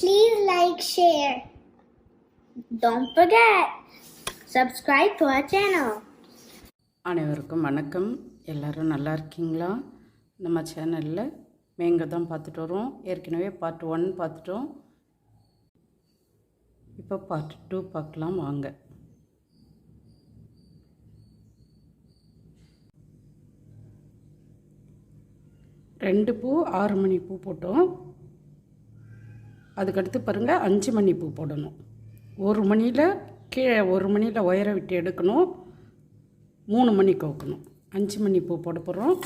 Please like, share. Don't forget, subscribe to our channel. அனைவருக்கும் வணக்கம். எல்லோரும் நல்லா இருக்கீங்களா? நம்ம சேனலில் மேங்க தான் பார்த்துட்டு வரோம். ஏற்கனவே பார்ட் ஒன் பார்த்துட்டோம். இப்போ பார்ட் டூ பார்க்கலாம் வாங்க. ரெண்டு பூ ஆறு மணி பூ போட்டோம். அதுக்கடுத்து பாருங்கள் அஞ்சு மணி பூ போடணும். ஒரு மணியில் கீழே ஒரு மணியில் ஒயரை விட்டு எடுக்கணும். மூணு மணி கோக்கணும். அஞ்சு மணி பூ போட போகிறோம்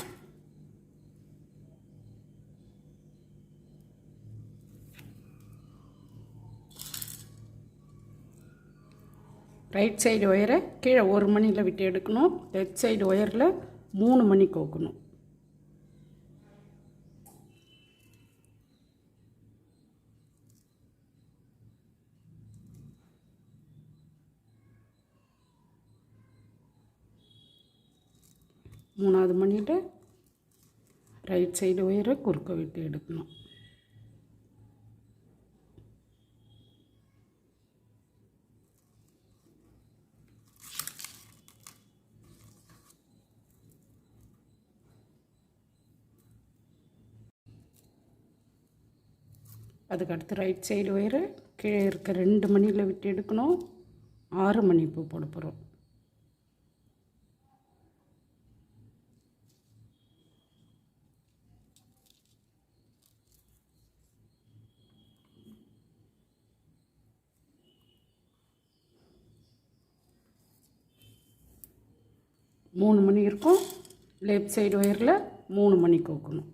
ரைட் சைடு ஒயரை கீழே ஒரு மணியில் விட்டு எடுக்கணும். லெஃப்ட் சைடு ஒயரில் மூணு மணி கோக்கணும். மூணாவது மணியில் ரைட் சைடு ஒயரை குறுக்க விட்டு எடுக்கணும். அதுக்கடுத்து ரைட் சைடு ஒயரை கீழே இருக்க ரெண்டு மணியில் விட்டு எடுக்கணும். ஆறு மணி பூ போட போகிறோம் மூணு மணி இருக்கும். லெஃப்ட் சைடு ஒயரில் மூணு மணி கோக்கணும்.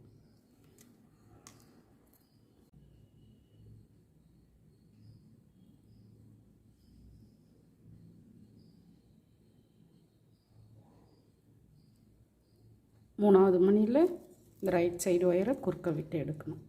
மூணாவது மணியில் இந்த ரைட் சைடு ஒயரை குறுக்க விட்டு எடுக்கணும்.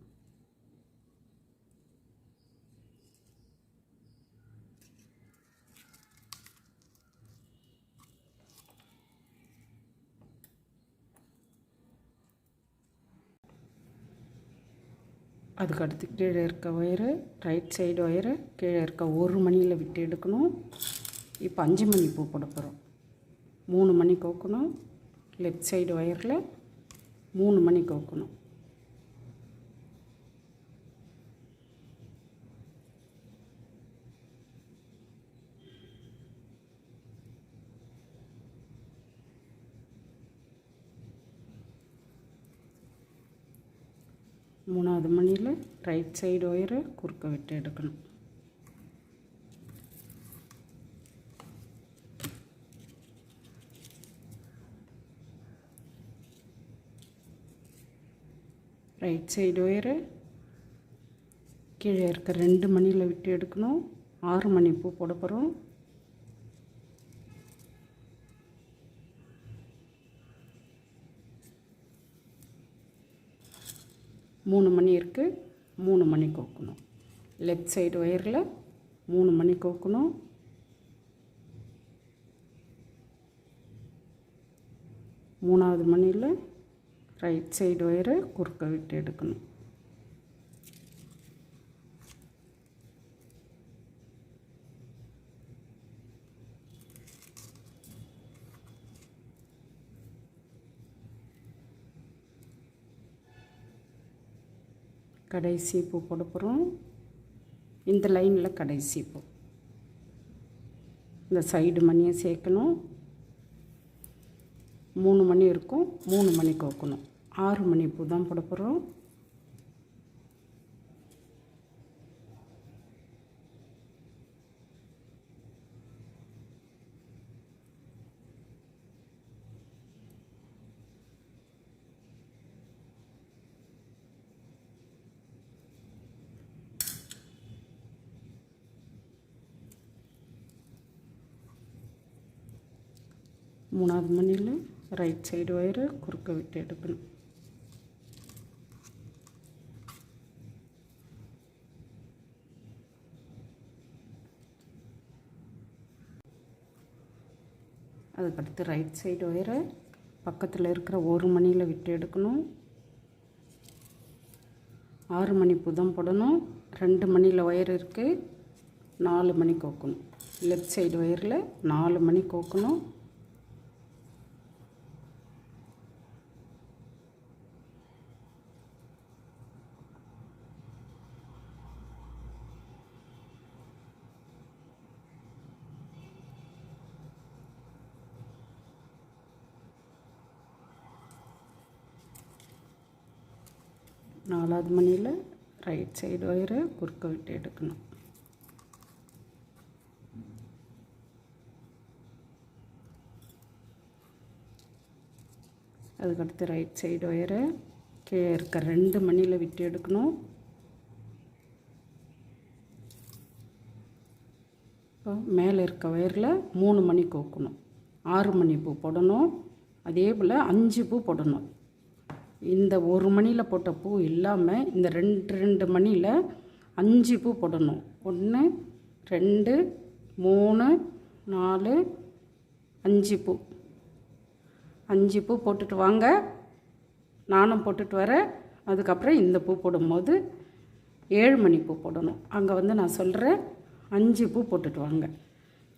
அதுக்கு அடுத்து கீழே இருக்க ஒயரு ரைட் சைடு ஒயரு கீழே இருக்க ஒரு மணியில் விட்டு எடுக்கணும். இப்போ அஞ்சு மணி பூ போட போகிறோம் மூணு மணி கோக்கணும். லெஃப்ட் சைடு ஒயரில் மூணு மணி கோக்கணும். மூணாவது மணியில் ரைட் சைடு ஒயரை குறுக்க விட்டு எடுக்கணும். ரைட் சைடு ஒயரை கீழே இருக்க ரெண்டு மணியில் விட்டு எடுக்கணும். ஆறு மணி பூ போட போகிறோம் மூணு மணி இருக்குது மூணு மணி கோக்கணும். லெஃப்ட் சைடு ஒயரில் மூணு மணி கோக்கணும். மூணாவது மணியில் ரைட் சைடு ஒயரை குறுக்க விட்டு எடுக்கணும். கடைசி பூ போட போகிறோம் இந்த லைனில் கடைசி பூ. இந்த சைடு மணியை சேர்க்கணும். மூணு மணி இருக்கும். மூணு மணி கோக்கணும். ஆறு மணி பூ தான் போட போகிறோம் மூணாவது மணியில் ரைட் சைடு ஒயரை குறுக்க விட்டு எடுக்கணும் அதுக்கடுத்து ரைட் சைடு ஒயரை பக்கத்தில் இருக்கிற ஒரு மணியில் விட்டு எடுக்கணும் ஆறு மணி புதம் போடணும் ரெண்டு மணியில் ஒயர் இருக்குது நாலு மணி கோக்கணும் லெஃப்ட் சைடு ஒயரில் நாலு மணி கோக்கணும் நாலாவது மணியில் ரைட் சைடு ஒயரை குறுக்க விட்டு எடுக்கணும் அதுக்கடுத்து ரைட் சைடு ஒயரை கீழே இருக்க ரெண்டு மணியில் விட்டு எடுக்கணும் இப்போ மேலே இருக்க ஒயரில் மூணு மணி கோக்கணும் ஆறு மணி பூ போடணும் அதே போல் அஞ்சு பூ போடணும் இந்த ஒரு மணியில் போட்ட பூ இல்லாமல் இந்த ரெண்டு ரெண்டு மணியில் அஞ்சு பூ போடணும். ஒன்று ரெண்டு மூணு நாலு அஞ்சு பூ. அஞ்சு பூ போட்டுட்டு வாங்க. நானும் போட்டுட்டு வரேன். அதுக்கப்புறம் இந்த பூ போடும்போது ஏழு மணி பூ போடணும். அங்கே வந்து நான் சொல்கிறேன் அஞ்சு பூ போட்டுட்டு வாங்க.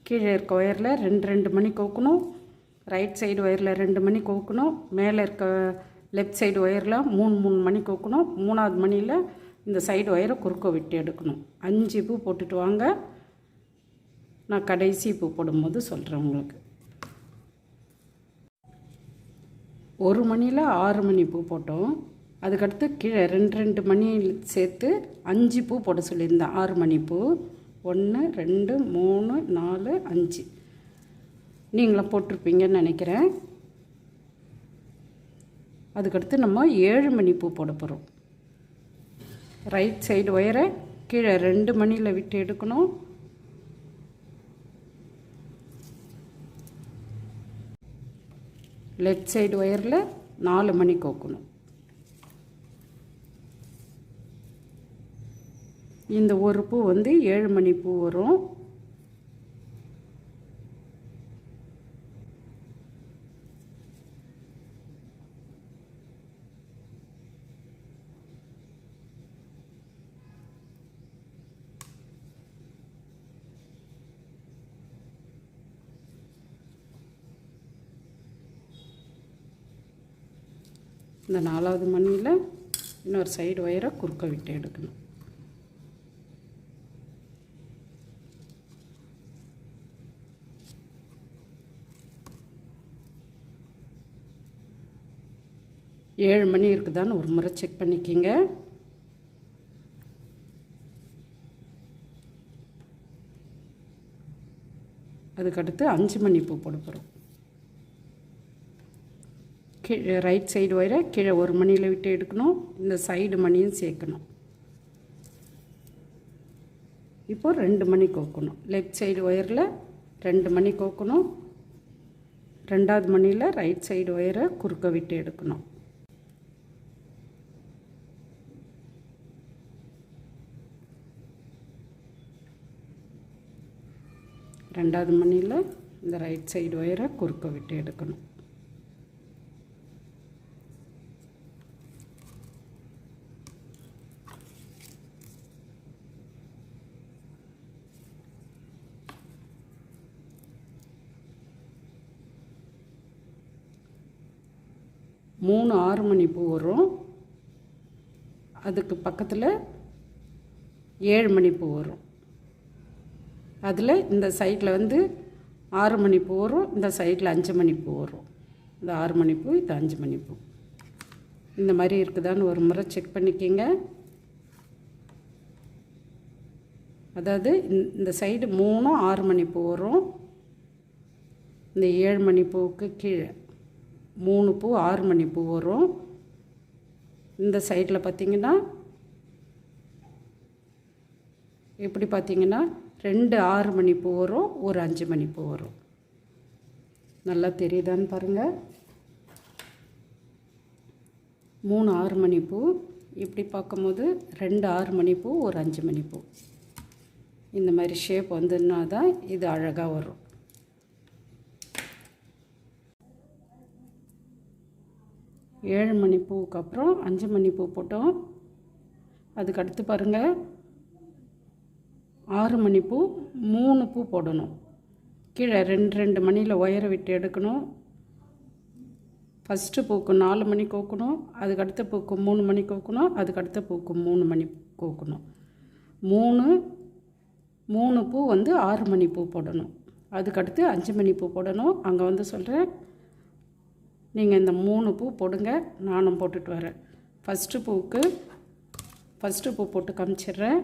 கீழே இருக்க ஒயரில் ரெண்டு ரெண்டு மணி கோக்கணும். ரைட் சைடு ஒயரில் ரெண்டு மணி கோக்கணும். மேலே இருக்க லெஃப்ட் சைடு ஒயரில் மூணு மூணு மணி கொக்கணும். மூணாவது மணியில் இந்த சைடு ஒயரை குறுக்க விட்டு எடுக்கணும். அஞ்சு பூ போட்டுட்டு வாங்க. நான் கடைசி பூ போடும்போது சொல்கிறேன் உங்களுக்கு. ஒரு மணியில் ஆறு மணி பூ போட்டோம். அதுக்கடுத்து கீழே ரெண்டு ரெண்டு மணி சேர்த்து அஞ்சு பூ போட சொல்லியிருந்தேன். ஆறு மணி பூ. ஒன்று ரெண்டு மூணு நாலு அஞ்சு. நீங்களும் போட்டிருப்பீங்கன்னு நினைக்கிறேன். அதுக்கடுத்து நம்ம ஏழு மணி பூ போட போகிறோம் ரைட் சைடு ஒயரை கீழே ரெண்டு மணியில் விட்டு எடுக்கணும். லெஃப்ட் சைடு ஒயரில் நாலு மணி கோக்கணும். இந்த ஒரு பூ வந்து ஏழு மணி பூ வரும். இந்த நாலாவது மணியில் இன்னொரு சைடு ஒயரை குறுக்க விட்டு எடுக்கணும். ஏழு மணி இருக்குதான்னு ஒரு முறை செக் பண்ணிக்கிங்க. அதுக்கடுத்து அஞ்சு மணி பூ போட போகிறோம் கீழே ரைட் சைடு ஒயரை கீழே ஒரு மணியில் விட்டு எடுக்கணும். இந்த சைடு மணியும் சேர்க்கணும். இப்போ ரெண்டு மணி கோக்கணும். லெஃப்ட் சைடு ஒயரில் ரெண்டு மணி கோக்கணும். ரெண்டாவது மணியில் ரைட் சைடு ஒயரை குறுக்க விட்டு எடுக்கணும். ரெண்டாவது மணியில் இந்த ரைட் சைடு ஒயரை குறுக்க விட்டு எடுக்கணும். மூணு ஆறு மணி பூ வரும். அதுக்கு பக்கத்தில் ஏழு மணி பூ வரும். அதில் இந்த சைடில் வந்து ஆறு மணி பூ வரும். இந்த சைடில் அஞ்சு மணி பூ வரும். இந்த ஆறு மணி பூ இது அஞ்சு மணி பூ. இந்த மாதிரி இருக்குதான்னு ஒரு முறை செக் பண்ணிக்கிங்க. அதாவது இந்த- இந்த சைடு மூணும் ஆறு மணி பூ வரும். இந்த ஏழு மணி பூவுக்கு கீழே. மூணு பூ ஆறு மணி பூ வரும். இந்த சைடில் பார்த்தீங்கன்னா எப்படி பார்த்தீங்கன்னா ரெண்டு ஆறு மணி பூ வரும் ஒரு அஞ்சு மணி பூ வரும். நல்லா தெரியுதான்னு பாருங்கள் மூணு ஆறு மணி பூ இப்படி பார்க்கும்போது ரெண்டு ஆறு மணி பூ ஒரு அஞ்சு மணி பூ இந்த மாதிரி ஷேப் வந்துன்னா தான் இது அழகாக வரும். ஏழு மணி பூவுக்கு அப்புறம் அஞ்சு மணி பூ போட்டோம். அதுக்கு அடுத்து பாருங்கள் ஆறு மணி பூ மூணு பூ போடணும். கீழே ரெண்டு ரெண்டு மணியில் ஒயரை விட்டு எடுக்கணும். ஃபஸ்ட்டு பூக்கு நாலு மணி கோக்கணும் அதுக்கு அடுத்த பூக்கு மூணு மணி கோக்கணும் அதுக்கு அடுத்த பூக்கு மூணு மணி கோக்கணும். மூணு மூணு பூ வந்து ஆறு மணி பூ போடணும். அதுக்கடுத்து அஞ்சு மணி பூ போடணும். அங்கே வந்து சொல்கிறேன் நீங்கள் இந்த மூணு பூ போடுங்க நானும் போட்டுட்டு வரேன். ஃபஸ்ட்டு பூவுக்கு ஃபஸ்ட்டு பூ போட்டு காமிச்சிடுறேன்.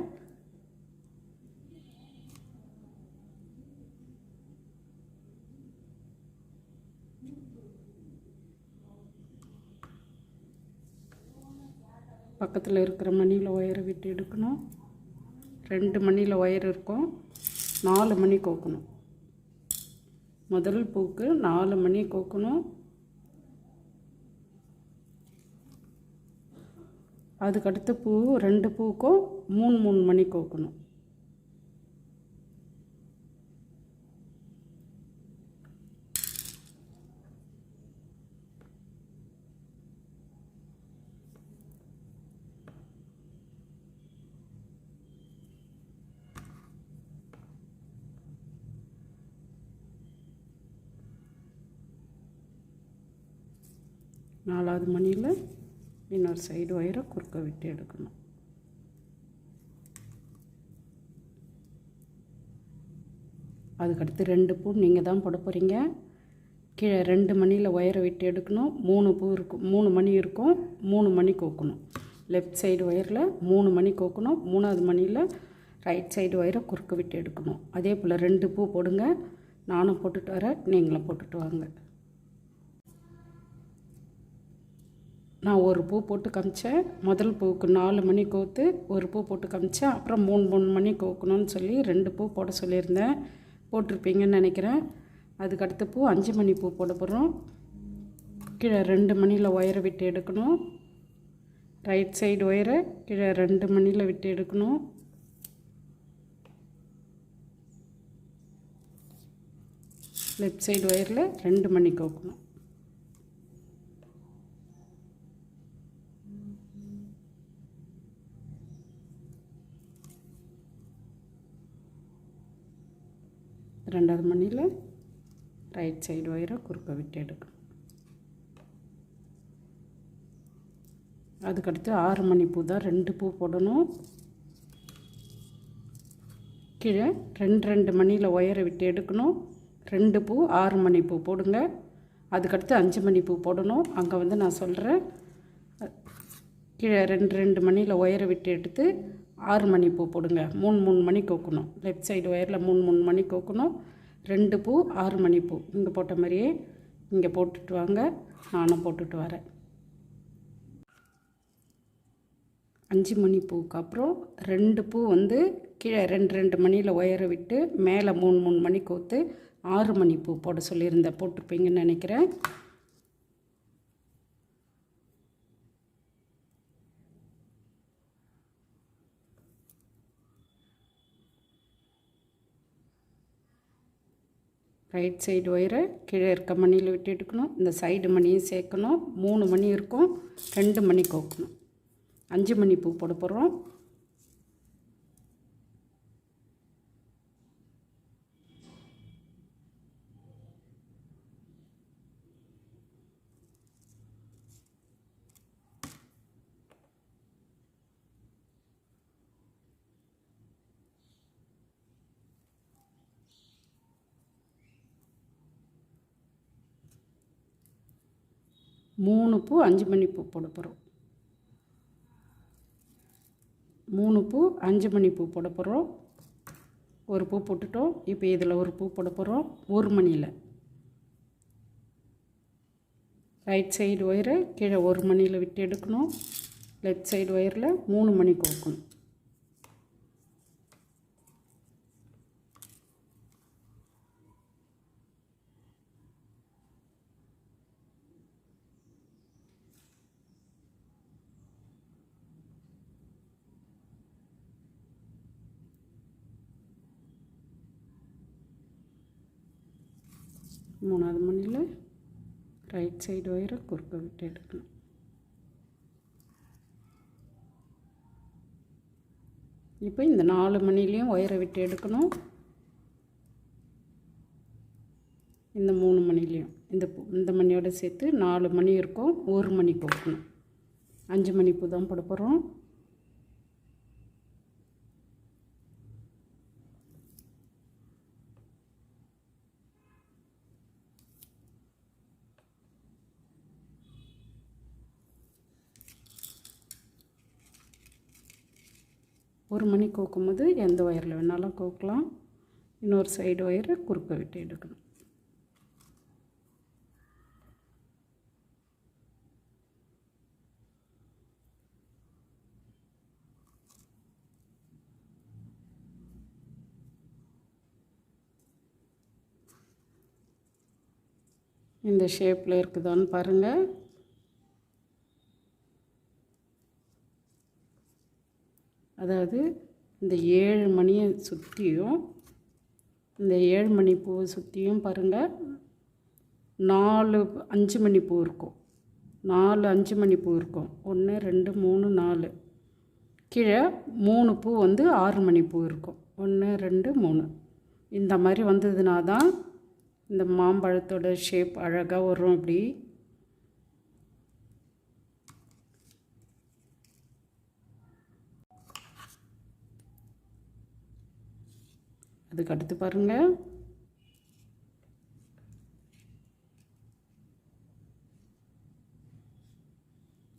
பக்கத்தில் இருக்கிற மணியில் ஒயரை விட்டு எடுக்கணும். ரெண்டு மணியில் ஒயர் இருக்கும். நாலு மணி கோக்கணும். முதல் பூக்கு நாலு மணி கோக்கணும். அதுக்கடுத்த பூ ரெண்டு பூக்கும் மூணு மூணு மணி கோக்கணும். நாலாவது மணியில் இன்னொரு சைடு ஒயரை குறுக்க விட்டு எடுக்கணும். அதுக்கடுத்து ரெண்டு பூ நீங்கள் தான் போட போகிறீங்க கீழே ரெண்டு மணியில் ஒயரை விட்டு எடுக்கணும். மூணு பூ இருக்கும் மூணு மணி இருக்கும். மூணு மணி கோக்கணும். லெஃப்ட் சைடு ஒயரில் மூணு மணி கோக்கணும். மூணாவது மணியில் ரைட் சைடு ஒயரை குறுக்க விட்டு எடுக்கணும். அதே போல் ரெண்டு பூ போடுங்க. நானும் போட்டுட்டு வரேன். நீங்களும் போட்டுட்டு வாங்க. நான் ஒரு பூ போட்டு காமிச்சேன். முதல் பூவுக்கு நாலு மணி கோத்து ஒரு பூ போட்டு காமிச்சேன். அப்புறம் மூணு மூணு மணி கோக்கணும்னு சொல்லி ரெண்டு பூ போட சொல்லியிருந்தேன். போட்டிருப்பீங்கன்னு நினைக்கிறேன். அதுக்கு அடுத்த பூ அஞ்சு மணி பூ போட போகிறோம் கீழே ரெண்டு மணியில் ஒயரை விட்டு எடுக்கணும். ரைட் சைடு ஒயரை கீழே ரெண்டு மணியில் விட்டு எடுக்கணும். லெஃப்ட் சைடு ஒயரில் ரெண்டு மணி கோக்கணும். ரெண்டாவது மணியில் ரைட் சைடு ஒயரை குறுக்க விட்டு எடுக்கணும் அதுக்கடுத்து ஆறு மணி பூ தான் ரெண்டு பூ போடணும். கீழே ரெண்டு ரெண்டு மணியில் ஒயரை விட்டு எடுக்கணும். ரெண்டு பூ ஆறு மணி பூ போடுங்க. அதுக்கடுத்து அஞ்சு மணி பூ போடணும். அங்கே வந்து நான் சொல்கிறேன் கீழே ரெண்டு ரெண்டு மணியில் ஒயரை விட்டு எடுத்து ஆறு மணி பூ போடுங்க. மூணு மூணு மணி கோக்கணும். லெஃப்ட் சைடு ஒயரில் மூணு மூணு மணி கோக்கணும். ரெண்டு பூ ஆறு மணி பூ. இங்கே போட்ட மாதிரியே இங்கே போட்டுட்டு வாங்க. நானும் போட்டுட்டு வரேன். அஞ்சு மணி பூவுக்கு அப்புறம் ரெண்டு பூ வந்து கீழே ரெண்டு ரெண்டு மணியில் ஒயரை விட்டு மேலே மூணு மூணு மணி கோத்து ஆறு மணி பூ போட சொல்லியிருந்தேன். போட்டிருப்பீங்கன்னு நினைக்கிறேன். ரைட் சைடு ஒயரை கீழே இருக்க மணியில் விட்டு எடுக்கணும். இந்த சைடு மணியும் சேர்க்கணும். மூணு மணி இருக்கும். ரெண்டு மணி கோக்கணும். அஞ்சு மணி பூ போட போகிறோம் மூணு பூ அஞ்சு மணி பூ போட போகிறோம் மூணு பூ அஞ்சு மணி பூ போட போகிறோம் ஒரு பூ போட்டுட்டோம். இப்போ இதில் ஒரு பூ போட போகிறோம் ஒரு மணியில். ரைட் சைடு ஒயரை கீழே ஒரு மணியில் விட்டு எடுக்கணும். லெஃப்ட் சைடு ஒயரில் மூணு மணி வைக்கணும் மூணாவது மணியில் ரைட் சைடு ஒயரை குறுக்க விட்டு எடுக்கணும். இப்போ இந்த நாலு மணிலையும் ஒயரை விட்டு எடுக்கணும். இந்த மூணு மணிலையும் இந்த பூ- இந்த மணியோட சேர்த்து நாலு மணி இருக்கும் ஒரு மணி போடணும் அஞ்சு மணி பூ தான் போட போகிறோம் ஒரு மணி கோக்கும்போது எந்த ஒயரில் வேணாலும் கோக்கலாம். இன்னொரு சைடு ஒயரை குறுக்க விட்டு எடுக்கணும். இந்த ஷேப்பில் இருக்குதான்னு பாருங்கள் அதாவது இந்த ஏழு மணியை சுற்றியும் இந்த ஏழு மணி பூவை சுற்றியும் பாருங்கள் நாலு அஞ்சு மணி பூ இருக்கும். நாலு அஞ்சு மணி பூ இருக்கும். ஒன்று ரெண்டு மூணு நாலு. கீழே மூணு பூ வந்து ஆறு மணி பூ இருக்கும். ஒன்று ரெண்டு மூணு. இந்த மாதிரி வந்ததுனா தான் இந்த மாம்பழத்தோட ஷேப் அழகாக வரும் அப்படி. அதுக்கு அடுத்து பாருங்கள்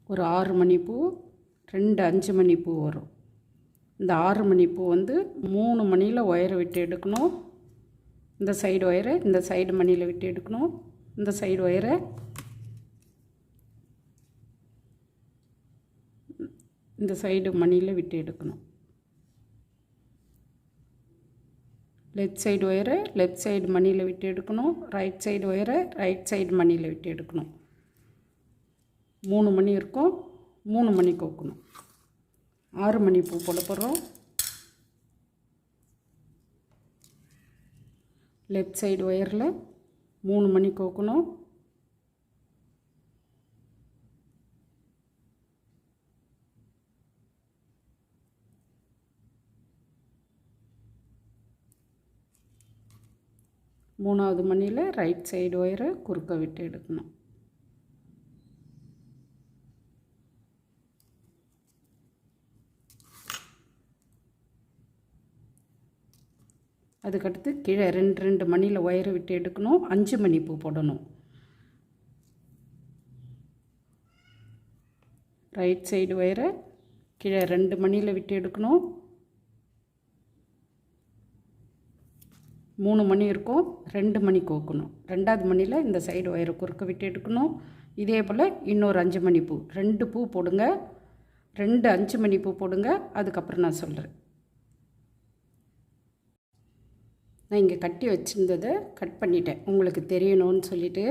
ஒரு ஆறு மணி பூ ரெண்டு அஞ்சு மணி பூ வரும். இந்த ஆறு மணி பூ வந்து மூணு மணியில் ஒயரை விட்டு எடுக்கணும். இந்த சைடு ஒயரை இந்த சைடு மணியில் விட்டு எடுக்கணும். இந்த சைடு ஒயரை. இந்த சைடு மணியில் விட்டு எடுக்கணும். லெஃப்ட் சைடு ஒயரை லெஃப்ட் சைடு மணியில் விட்டு எடுக்கணும். ரைட் சைடு ஒயரை ரைட் சைடு மணியில் விட்டு எடுக்கணும். மூணு மணி இருக்கும். மூணு மணி கோக்கணும். ஆறு மணி பூ போட போகிறோம் லெஃப்ட் சைடு ஒயரில் மூணு மணி கோக்கணும். மூணாவது மணியில் ரைட் சைடு ஒயரை குறுக்க விட்டு எடுக்கணும். அதுக்கடுத்து கீழே ரெண்டு ரெண்டு மணியில் ஒயரை விட்டு எடுக்கணும். அஞ்சு மணி பூ போடணும். ரைட் சைடு ஒயரை கீழே ரெண்டு மணியில் விட்டு எடுக்கணும். மூணு மணி இருக்கும் ரெண்டு மணி கோக்கணும். ரெண்டாவது மணியில் இந்த சைடு ஒயரை குறுக்க விட்டு எடுக்கணும். இதே போல் இன்னொரு அஞ்சு மணி பூ. ரெண்டு பூ போடுங்க. ரெண்டு அஞ்சு மணி பூ போடுங்க. அதுக்கப்புறம் நான் சொல்கிறேன் நான் இங்கே கட்டி வச்சுருந்ததை கட் பண்ணிட்டேன். உங்களுக்கு தெரியணும்னு சொல்லிட்டு.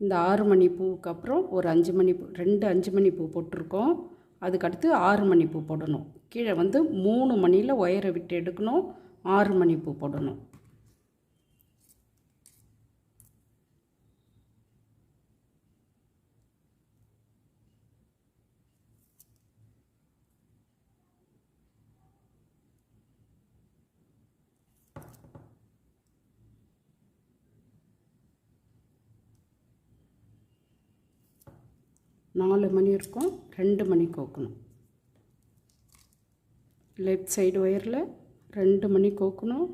இந்த ஆறு மணி பூவுக்கு அப்புறம் ஒரு அஞ்சு மணி பூ ரெண்டு அஞ்சு மணி பூ போட்டிருக்கோம். அதுக்கடுத்து ஆறு மணி பூ போடணும். கீழே வந்து மூணு மணியில் ஒயரை விட்டு எடுக்கணும். ஆறு மணி பூ போடணும். நாலு மணி இருக்கும் ரெண்டு மணி கோக்கணும். லெஃப்ட் சைடு ஒயரில் ரெண்டு மணி கோக்கணும்.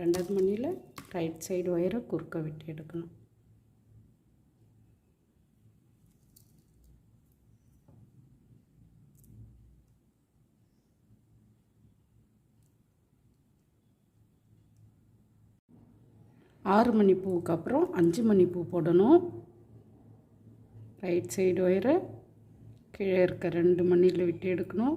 ரெண்டாவது மணியில் ரைட் சைடு ஒயரை குறுக்க விட்டு எடுக்கணும். ஆறு மணி பூவுக்கு அப்புறம் அஞ்சு மணி பூ போடணும். ரைட் சைடு ஒயரு கீழே இருக்க ரெண்டு மணியில் விட்டு எடுக்கணும்.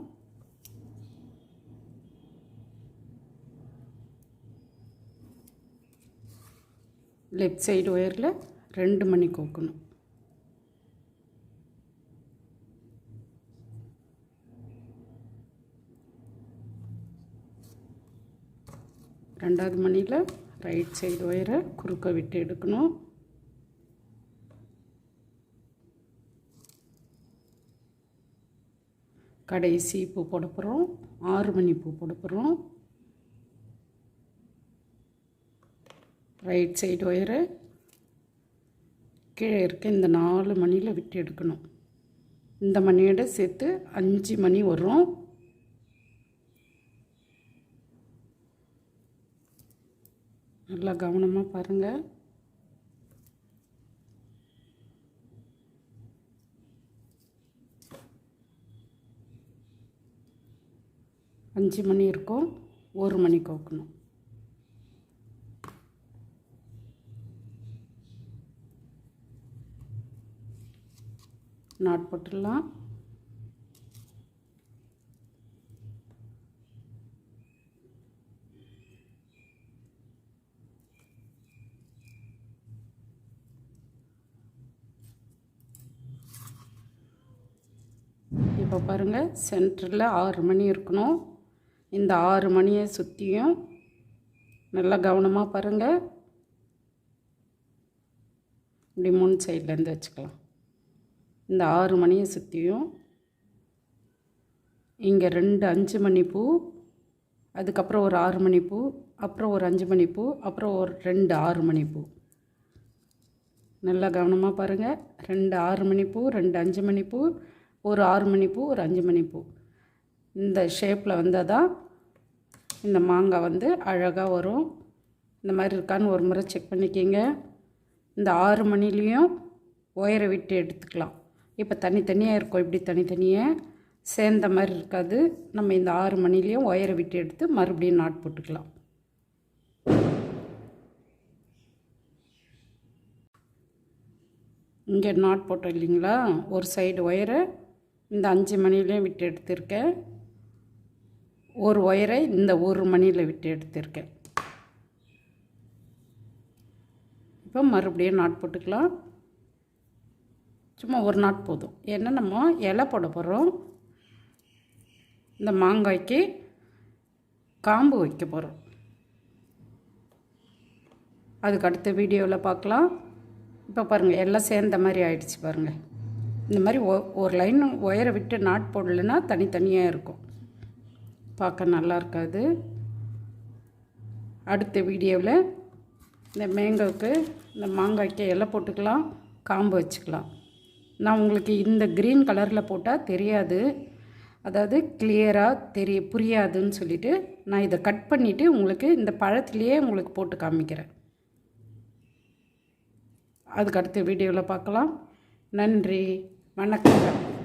லெஃப்ட் சைடு ஒயரில் ரெண்டு மணி கோக்கணும். ரெண்டாவது மணியில் ரைட் சைடு ஒயரை குறுக்க விட்டு எடுக்கணும். கடைசி பூ போட போகிறோம் ஆறு மணி பூ போட போகிறோம் ரைட் சைடு ஒயரை கீழே இருக்க இந்த நாலு மணியில் விட்டு எடுக்கணும். இந்த மணியோட சேர்த்து அஞ்சு மணி வரும். நல்லா கவனமாக பாருங்கள் அஞ்சு மணி இருக்கும். ஒரு மணி கோக்கணும். நாட் போட்டுடலாம். இப்போ பாருங்கள் சென்டரில் ஆறு மணி இருக்கணும். இந்த ஆறு மணியை சுற்றியும் நல்லா கவனமாக பாருங்கள் இப்படி மூணு சைட்லேருந்து வச்சுக்கலாம். இந்த ஆறு மணியை சுற்றியும் இங்கே ரெண்டு அஞ்சு மணி பூ அதுக்கப்புறம் ஒரு ஆறு மணி பூ அப்புறம் ஒரு அஞ்சு மணி பூ அப்புறம் ஒரு ரெண்டு ஆறு மணி பூ. நல்லா கவனமாக பாருங்கள் ரெண்டு ஆறு மணி பூ ரெண்டு அஞ்சு மணி பூ ஒரு ஆறு மணி பூ ஒரு அஞ்சு மணி பூ. இந்த ஷேப்பில் வந்தால் தான் இந்த மாங்காய் வந்து அழகாக வரும். இந்த மாதிரி இருக்கான்னு ஒரு முறை செக் பண்ணிக்கிங்க. இந்த ஆறு மணிலையும் ஒயரை விட்டு எடுத்துக்கலாம். இப்போ தனித்தனியாக இருக்கும். இப்படி தனித்தனியாக சேர்ந்த மாதிரி இருக்காது. நம்ம இந்த ஆறு மணிலையும் ஒயரை விட்டு எடுத்து மறுபடியும் நாட் போட்டுக்கலாம். இங்கே நாட் போட்டோம் இல்லைங்களா? ஒரு சைடு ஒயரை இந்த அஞ்சு மணிலையும் விட்டு எடுத்திருக்கேன். ஒரு ஒயரை இந்த ஒரு மணியில் விட்டு எடுத்திருக்கேன். இப்போ மறுபடியும் நாட் போட்டுக்கலாம். சும்மா ஒரு நாட் போதும். ஏன்னா நம்ம இலை போட போகிறோம் இந்த மாங்காய்க்கு காம்பு வைக்க போகிறோம் அதுக்கு அடுத்த வீடியோவில் பார்க்கலாம். இப்போ பாருங்கள் எல்லாம் சேர்ந்த மாதிரி ஆயிடுச்சு பாருங்கள் இந்த மாதிரி ஒ ஒரு லைன் ஒயரை விட்டு நாட் போடலைன்னா தனித்தனியாக இருக்கும். பார்க்க நல்லா இருக்காது. அடுத்த வீடியோவில் இந்த மேங்கோவுக்கு இந்த மாங்காய்க்கு இலை போட்டுக்கலாம் காம்பு வச்சுக்கலாம். நான் உங்களுக்கு இந்த க்ரீன் கலரில் போட்டால் தெரியாது. அதாவது கிளியராக தெரிய புரியாதுன்னு சொல்லிவிட்டு நான் இதை கட் பண்ணிவிட்டு உங்களுக்கு இந்த பழத்துலேயே உங்களுக்கு போட்டு காமிக்கிறேன். அதுக்கு அடுத்த வீடியோவில் பார்க்கலாம். நன்றி. வணக்கம்.